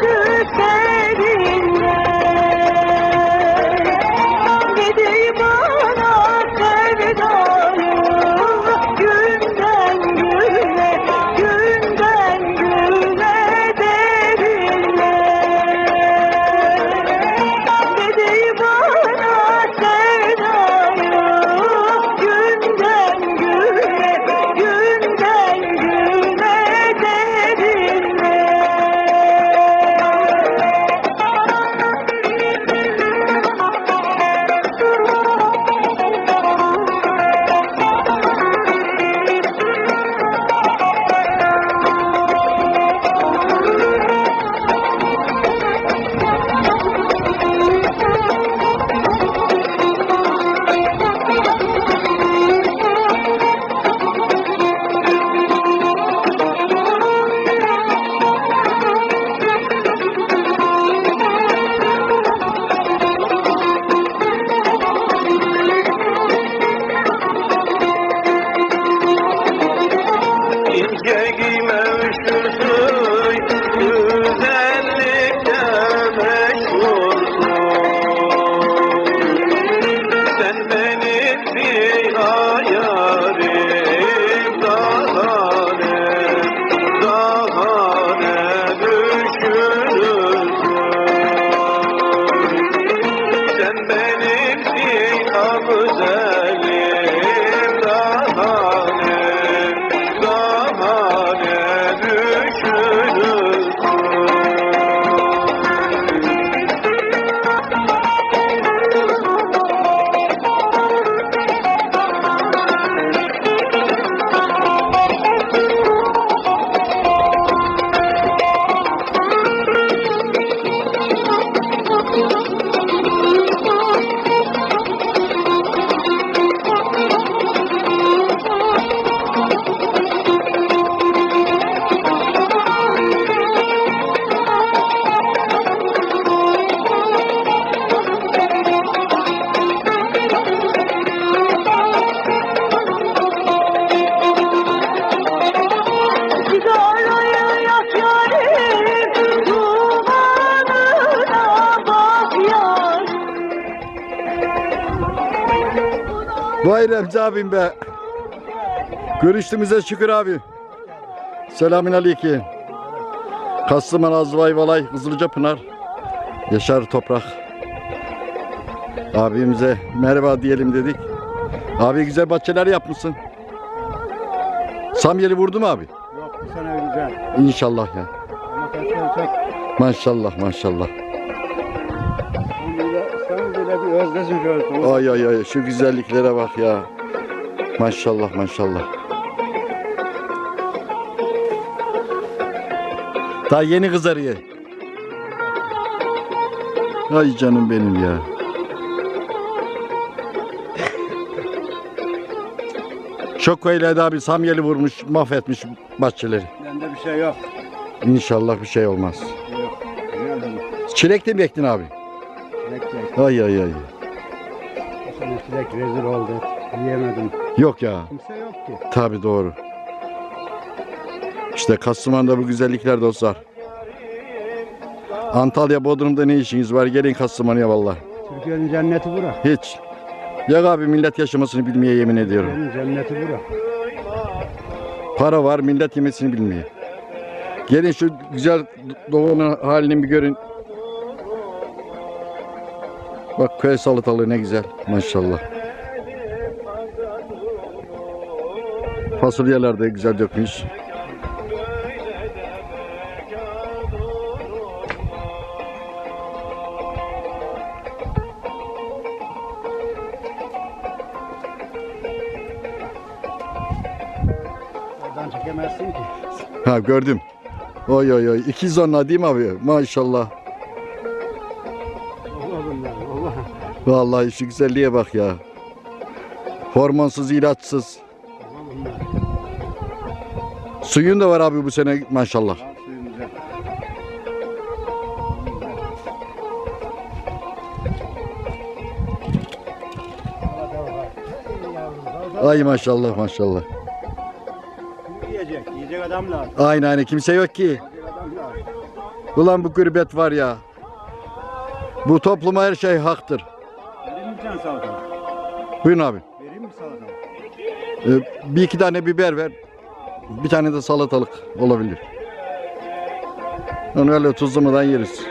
तेरी Vay Remzi abim be. Görüştüğümüze şükür abi. Selamün aleyküm. Kastıman Azvay Valay Kızılca Pınar. Yaşar Toprak. Abimize merhaba diyelim dedik. Abi güzel bahçeler yapmışsın. Samyeli vurdu mu abi? Yok bu sene öleceğim. İnşallah ya. Ama. Maşallah maşallah. Özdesin şöyle. Ay ay ay şu güzelliklere bak ya. Maşallah maşallah. Daha yeni kızarıyor. Ay canım benim ya. Çok köylerde abi samyeli vurmuş, mahvetmiş bahçeleri. Bende bir şey yok. İnşallah bir şey olmaz. Yok. Nerede mi? Çilek de mi ektin abi? Çilek. Ay ay ay. Çilek rezil oldu. Yiyemedim. Yok ya. Kimse yok ki. Tabi doğru. İşte Kasıman'da bu güzellikler dostlar. Antalya Bodrum'da ne işiniz var? Gelin Kasıman'a vallahi. Türkiye'nin cenneti bura. Hiç. Yok abi millet yaşamasını bilmeye yemin ediyorum. Türkiye'nin cenneti bura. Para var millet yemesini bilmiyor. Gelin şu güzel doğunun halini bir görün. Bak köy salatalığı ne güzel maşallah. Fasulyeler de güzel dökmüş. Ha gördüm. Oy oy oy. İkiz onlar değil mi abi? Maşallah. Vallahi şu güzelliğe bak ya. Hormonsuz, ilaçsız. Suyun da var abi bu sene maşallah. Ay maşallah maşallah. Kim yiyecek? Yiyecek adam lazım. Aynı aynı kimse yok ki. Ulan bu gurbet var ya. Bu topluma her şey haktır. Sen salata? Buyurun abi. Vereyim mi salata? Ee, bir iki tane biber ver. Bir tane de salatalık olabilir. Onu öyle tuzlamadan yeriz.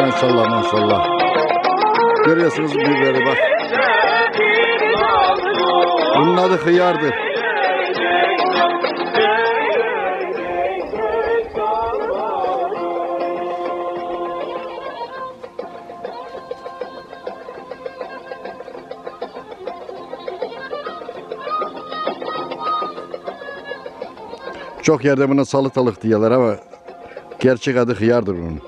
Maşallah maşallah. Görüyorsunuz biberi bak. Bunun adı hıyardır. Çok yerde buna salatalık diyorlar ama gerçek adı hıyardır bunun.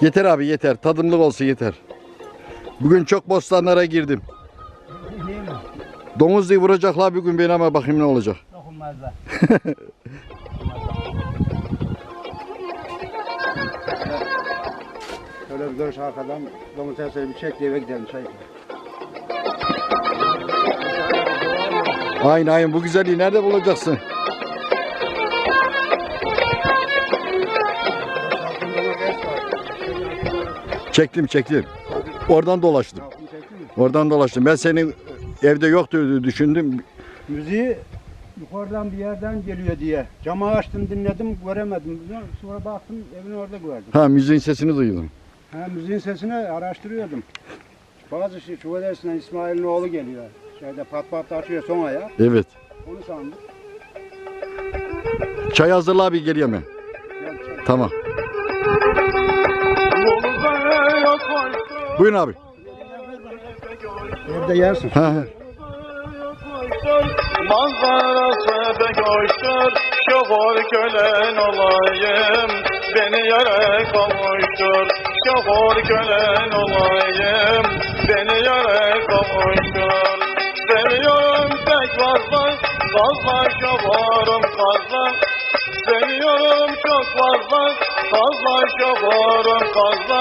Yeter abi yeter. Tadımlık olsun yeter. Bugün çok bostanlara girdim. Domuz diye vuracaklar bir gün beni ama bakayım ne olacak. Dokunmazlar. Şöyle bir Dönüş arkadan domatesleri bir çek de eve gidelim çay. Aynen aynen bu güzelliği nerede bulacaksın? Çektim çektim. Oradan dolaştım. Oradan dolaştım. Ben senin evde yoktu düşündüm. Müziği yukarıdan bir yerden geliyor diye. Camı açtım dinledim göremedim. Sonra baktım evin orada gördüm. Ha müziğin sesini duydum. Ha, müziğin sesini araştırıyordum. Bazı şey, şu İsmail'in oğlu geliyor. Şeyde pat pat açıyor son ayağı. Evet. Onu sandım. Çay hazırla abi geliyor mu? Tamam. Buyurun abi. Evde yersin. Ha, ha. Manzarası da koştur Şoför kölen olayım Beni yere kavuştur Şoför kölen olayım Beni yere kavuştur fazla şoförüm fazla. Seviyorum çok fazla. Fazla şoförüm fazla.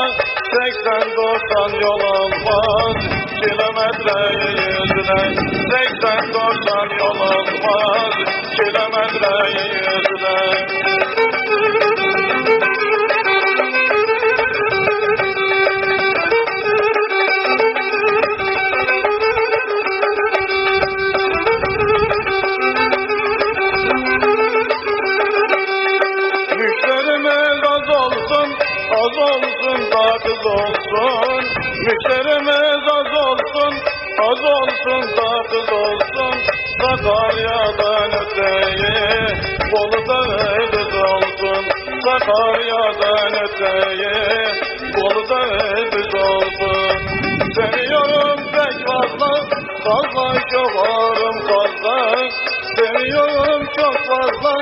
80-90 yol almaz Kilometre yüzüne. 80-90 yol almaz Kilometre yüzüne olsun. Sakarya'dan öteye, Bolu'da kız olsun. Seviyorum pek fazla, fazla şovarım fazla. Seviyorum çok fazla,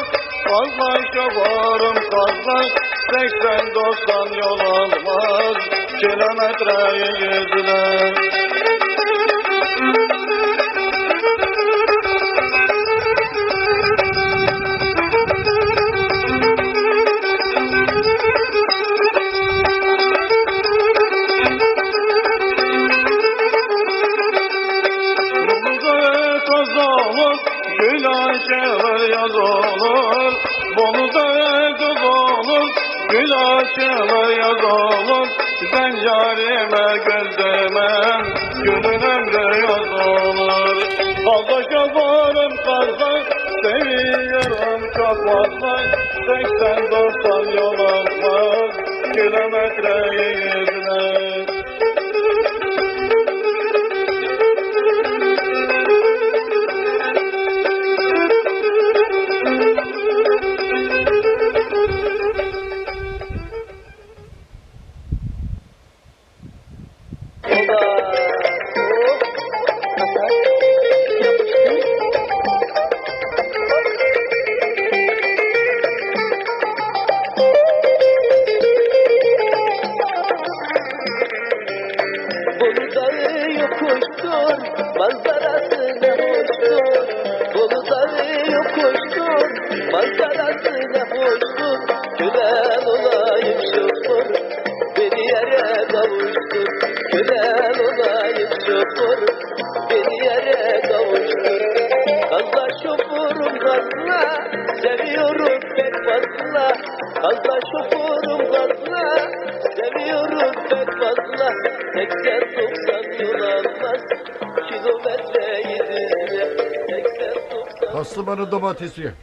fazla şovarım fazla. 80-90 yol almaz, kilometreyi yüzüne. 80-90 Kastımanı domatesi.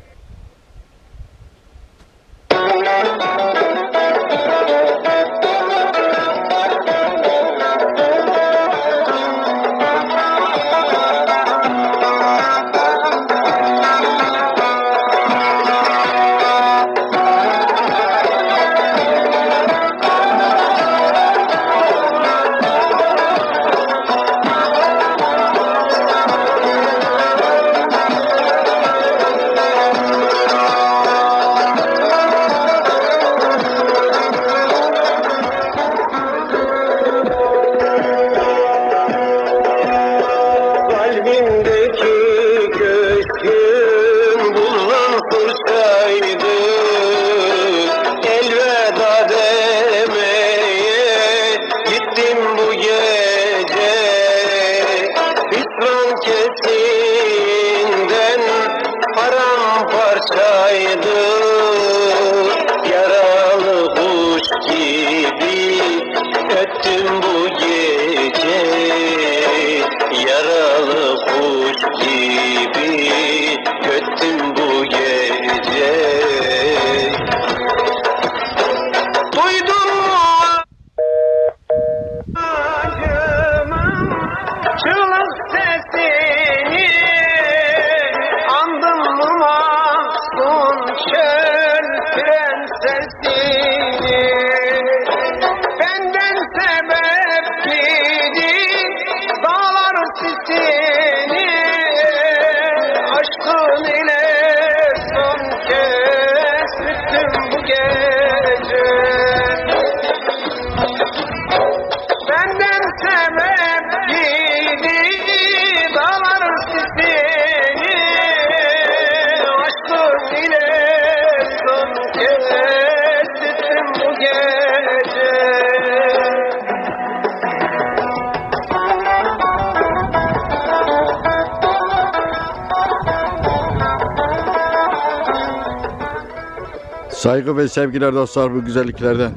Saygı ve sevgiler dostlar bu güzelliklerde.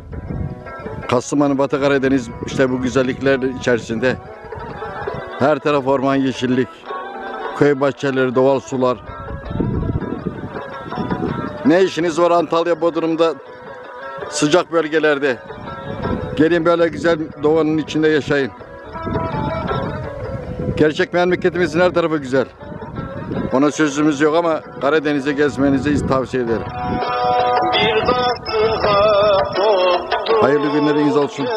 Kastamonu Batı Karadeniz işte bu güzellikler içerisinde. Her taraf orman yeşillik. Köy bahçeleri, doğal sular. Ne işiniz var Antalya, Bodrum'da sıcak bölgelerde? Gelin böyle güzel doğanın içinde yaşayın. Gerçek memleketimizin her tarafı güzel. Ona sözümüz yok ama Karadeniz'e gezmenizi tavsiye ederim. Hayırlı günleriniz olsun.